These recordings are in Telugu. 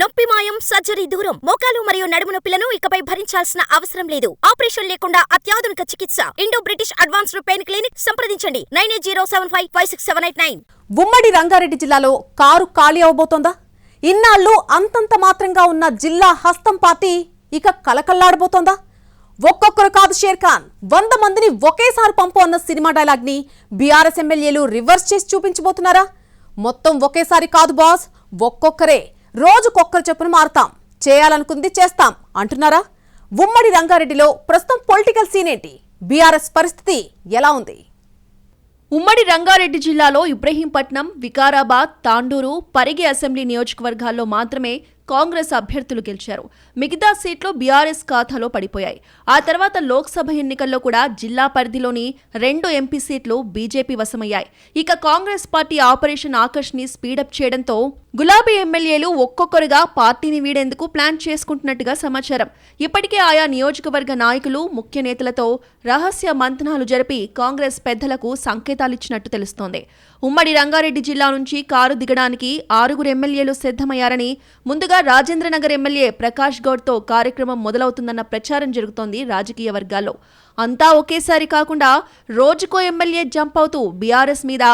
నొప్పి మాయం సర్జరీ దూరం. మోకాలు మరియు నడుము నొప్పులను ఇకపై భరించాల్సిన అవసరం లేదు. ఆపరేషన్ లేకుండా అత్యాధునిక చికిత్స. Indo British advanced pain clinic సంప్రదించండి. Nine eight zero seven five five six seven eight nine. ఉమ్మడి రంగారెడ్డి జిల్లాలో కారు ఖాళీ అవబోతోందా? ఇన్నాళ్ళు అంతంత మాత్రంగా ఉన్న జిల్లా హస్తం పార్టీ ఇక కలకల్లాడబోతోందా? ఒక్కొక్కరు కాదు షేర్ ఖాన్. వంద మందిని ఒకేసారి పంపు అన్న సినిమా డైలాగ్ని బీఆర్ఎస్ ఎమ్మెల్యేలు రివర్స్ చేసి చూపించబోతున్నారా? మొత్తం ఒకేసారి కాదు బాస్ ఒక్కొక్కరే. రోజుకొక్కరు చెప్పును మారుతాం. చేయాలనుకుంది చేస్తాం. అంటున్నారా? ఉమ్మడి రంగారెడ్డిలో ప్రస్తుతం పొలిటికల్ సీన్ ఏంటి? బీఆర్ఎస్ పరిస్థితి ఎలా ఉంది? ఉమ్మడి రంగారెడ్డి జిల్లాలో ఇబ్రహీంపట్నం వికారాబాద్ తాండూరు పరిగి అసెంబ్లీ నియోజకవర్గాల్లో మాత్రమే కాంగ్రెస్ అభ్యర్థులు గెలిచారు. మిగతా సీట్లు బీఆర్ఎస్ ఖాతాలో పడిపోయాయి. ఆ తర్వాత లోక్సభ ఎన్నికల్లో కూడా జిల్లా పరిధిలోని రెండు ఎంపీ సీట్లు బీజేపీ వశమయ్యాయి. ఇక కాంగ్రెస్ పార్టీ ఆపరేషన్ ఆకర్ష్ని స్పీడప్ చేయడంతో గులాబీ ఎమ్మెల్యేలు ఒక్కొక్కరుగా పార్టీని వీడేందుకు ప్లాన్ చేసుకుంటున్నట్టుగా సమాచారం. ఇప్పటికే ఆయా నియోజకవర్గ నాయకులు ముఖ్య నేతలతో రహస్య మంతనాలు జరిపి కాంగ్రెస్ పెద్దలకు సంకేతాలిచ్చినట్టు తెలుస్తోంది. ఉమ్మడి రంగారెడ్డి జిల్లా నుంచి కారు దిగడానికి ఆరుగురు ఎమ్మెల్యేలు సిద్ధమయ్యారని ముందుగా రాజేంద్రనగర్ ఎమ్మెల్యే ప్రకాష్ గౌడ్తో కార్యక్రమం మొదలవుతుందన్న ప్రచారం జరుగుతోంది రాజకీయ వర్గాల్లో. అంతా ఒకేసారి కాకుండా రోజుకో ఎమ్మెల్యే జంప్ అవుతూ బీఆర్ఎస్ మీద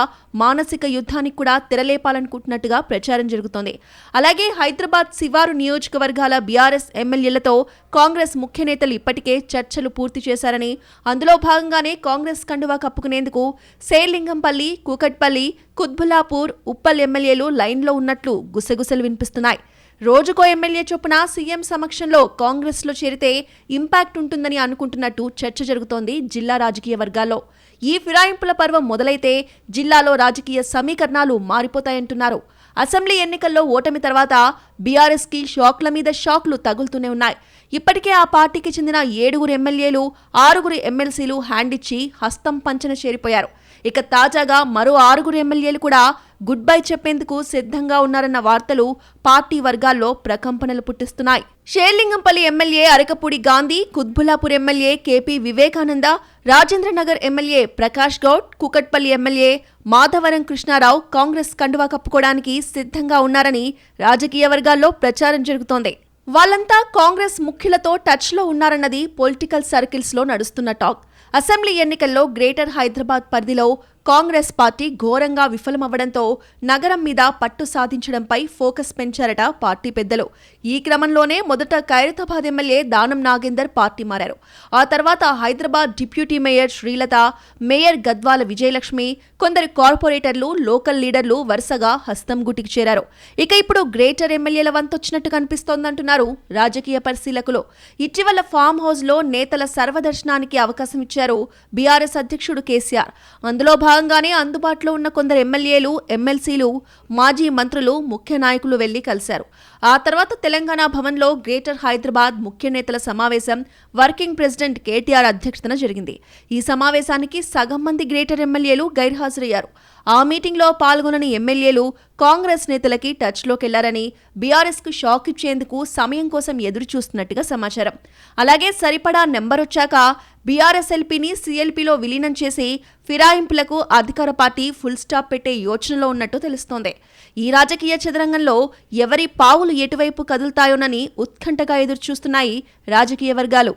మానసిక యుద్ధానికి కూడా తెరలేపాలనుకుంటున్నట్టుగా ప్రచారం జరుగుతోంది. అలాగే హైదరాబాద్ శివారు నియోజకవర్గాల బీఆర్ఎస్ ఎమ్మెల్యేలతో కాంగ్రెస్ ముఖ్య నేతలు ఇప్పటికే చర్చలు పూర్తి చేశారని అందులో భాగంగానే కాంగ్రెస్ కండువా కప్పుకునేందుకు శేర్లింగంపల్లి కూకట్పల్లి కుత్బులాపూర్ ఉప్పల్ ఎమ్మెల్యేలు లైన్లో ఉన్నట్లు గుసగుసలు వినిపిస్తున్నాయి. రోజుకో ఎమ్మెల్యే చొప్పున సీఎం సమక్షంలో కాంగ్రెస్లో చేరితే ఇంపాక్ట్ ఉంటుందని అనుకుంటున్నట్టు చర్చ జరుగుతోంది జిల్లా రాజకీయ వర్గాల్లో. ఈ ఫిరాయింపుల పర్వం మొదలైతే జిల్లాలో రాజకీయ సమీకరణాలు మారిపోతాయంటున్నారు. అసెంబ్లీ ఎన్నికల్లో ఓటమి తర్వాత బీఆర్ఎస్కి షాక్ల మీద షాక్లు తగులుతూనే ఉన్నాయి. ఇప్పటికే ఆ పార్టీకి చెందిన ఏడుగురు ఎమ్మెల్యేలు ఆరుగురు ఎమ్మెల్సీలు హ్యాండ్ ఇచ్చి హస్తం పంచన చేరిపోయారు. ఇక తాజాగా మరో ఆరుగురు ఎమ్మెల్యేలు కూడా గుడ్ బై చెప్పేందుకు సిద్ధంగా ఉన్నారన్న వార్తలు పార్టీ వర్గాల్లో ప్రకంపనలు పుట్టిస్తున్నాయి. Serilingampally MLA Arekapudi Gandhi Qutbullapur MLA KP Vivekananda Rajendranagar MLA Prakash Goud Kukatpally MLA Madhavaram Krishnarao Congress కండువా కప్పుకోవడానికి సిద్ధంగా ఉన్నారని రాజకీయ వర్గాల్లో ప్రచారం జరుగుతోంది. వాళ్ళంతా కాంగ్రెస్ ముఖ్యులతో టచ్లో ఉన్నారన్నది పొలిటికల్ సర్కిల్స్లో నడుస్తున్న టాక్ అసెంబ్లీ ఎన్నికల్లో గ్రేటర్ హైదరాబాద్ పరిధిలో కాంగ్రెస్ పార్టీ ఘోరంగా విఫలమవ్వడంతో నగరం మీద పట్టు సాధించడంపై ఫోకస్ పెంచారట పార్టీ పెద్దలు. ఈ క్రమంలోనే మొదట ఖైరతాబాద్ ఎమ్మెల్యే దానం నాగేందర్ పార్టీ మారారు. ఆ తర్వాత Hyderabad deputy mayor Srilatha mayor Gadwal Vijayalakshmi కొందరు కార్పొరేటర్లు లోకల్ లీడర్లు వరుసగా హస్తం గుటికి చేరారు. ఇక ఇప్పుడు గ్రేటర్ ఎమ్మెల్యేల వంతొచ్చినట్టు కనిపిస్తోందంటున్నారు రాజకీయ పరిశీలకులు. ఇటీవల ఫామ్ హౌస్లో నేతల సర్వదర్శనానికి అవకాశం ఇచ్చారు బీఆర్ఎస్ అధ్యక్షుడు కేసీఆర్. అందులో భాగంగానే అందుబాటులో ఉన్న కొందరు ఎమ్మెల్యేలు ఎమ్మెల్సీలు మాజీ మంత్రులు ముఖ్య నాయకులు వెళ్ళి కలిశారు. ఆ తర్వాత తెలంగాణ భవన్లో గ్రేటర్ హైదరాబాద్ ముఖ్య నేతల సమావేశం వర్కింగ్ ప్రెసిడెంట్ కేటీఆర్ అధ్యక్షతన జరిగింది. ఈ సమావేశానికి సగం మంది గ్రేటర్ ఎమ్మెల్యేలు గైర్హాజరయ్యారు. ఆ మీటింగ్లో పాల్గొనని ఎమ్మెల్యేలు కాంగ్రెస్ నేతలకి టచ్లోకెళ్ళారని బీఆర్ఎస్కు షాక్ ఇచ్చేందుకు సమయం కోసం ఎదురు చూస్తున్నట్టుగా సమాచారం. అలాగే సరిపడా నెంబర్ వచ్చాక బీఆర్ఎస్ఎల్పీని సీఎల్పీలో విలీనం చేసి ఫిరాయింపులకు అధికార పార్టీ ఫుల్ స్టాప్ పెట్టే యోచనలో ఉన్నట్టు తెలుస్తోంది. ఈ రాజకీయ చదరంగంలో ఎవరి పావులు ఎటువైపు కదులుతాయోనని ఉత్కంఠగా ఎదురుచూస్తున్నాయి రాజకీయ వర్గాలు.